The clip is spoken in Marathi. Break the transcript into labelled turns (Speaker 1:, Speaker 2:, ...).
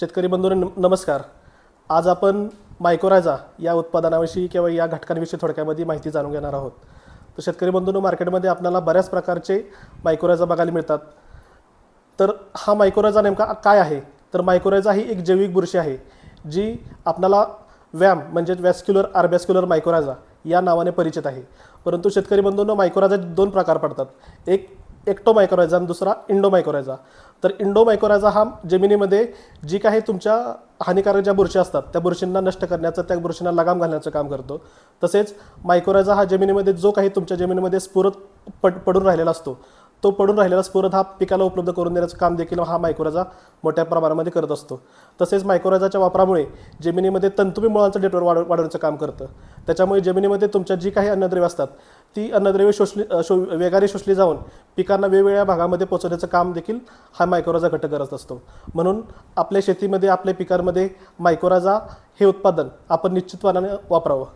Speaker 1: शेतकरी बंधूंनी नमस्कार. आज आपण मायकोरायझा या उत्पादनाविषयी किंवा या घटकांविषयी थोडक्यामध्ये माहिती जाणून घेणार आहोत. तर शेतकरी बंधूंनो मार्केटमध्ये आपल्याला बऱ्याच प्रकारचे मायकोरायझा बघायला मिळतात. तर हा मायकोरायझा नेमका काय आहे? तर मायकोरायझा ही एक जैविक बुरशी आहे जी आपल्याला व्याम म्हणजे वॅस्क्युलर आर्बॅस्क्युलर मायकोरायझा या नावाने परिचित आहे. परंतु शेतकरी बंधूंनो मायकोरायझा दोन प्रकार पडतात. एक एक्टोमायकोरायझा आणि दुसरा इंडो तर इंडो हा जमिनीमध्ये जी काही तुमच्या हानिकारक ज्या बुरशी असतात त्या बुरशींना नष्ट करण्याचं त्या बुरशींना लगाम घालण्याचं काम करतो. तसेच मायकोरायझा हा जमिनीमध्ये जो काही तुमच्या जमिनीमध्ये स्फुरत पड पडून राहिलेला असतो तो पडून राहिलेला स्फुरत हा पिकाला उपलब्ध करून देण्याचं काम देखील हा मायकोरायझा मोठ्या प्रमाणामध्ये करत असतो. तसेच मायकोरायझाच्या वापरामुळे जमिनीमध्ये तंतुमी मुळांचं डेटवर वाढ वाढवण्याचं काम करतं. त्याच्यामुळे जमिनीमध्ये तुमच्या जी काही अन्नद्रव्य असतात ती अन्नद्रव्य शोषली शो वेगाने शोषली जाऊन पिकांना वेगवेगळ्या भागामध्ये पोचवण्याचं काम देखील हा मायकोराझा घटक करत असतो. म्हणून आपल्या शेतीमध्ये आपल्या पिकांमध्ये मायकोराझा हे उत्पादन आपण निश्चितपणाने वापरावं.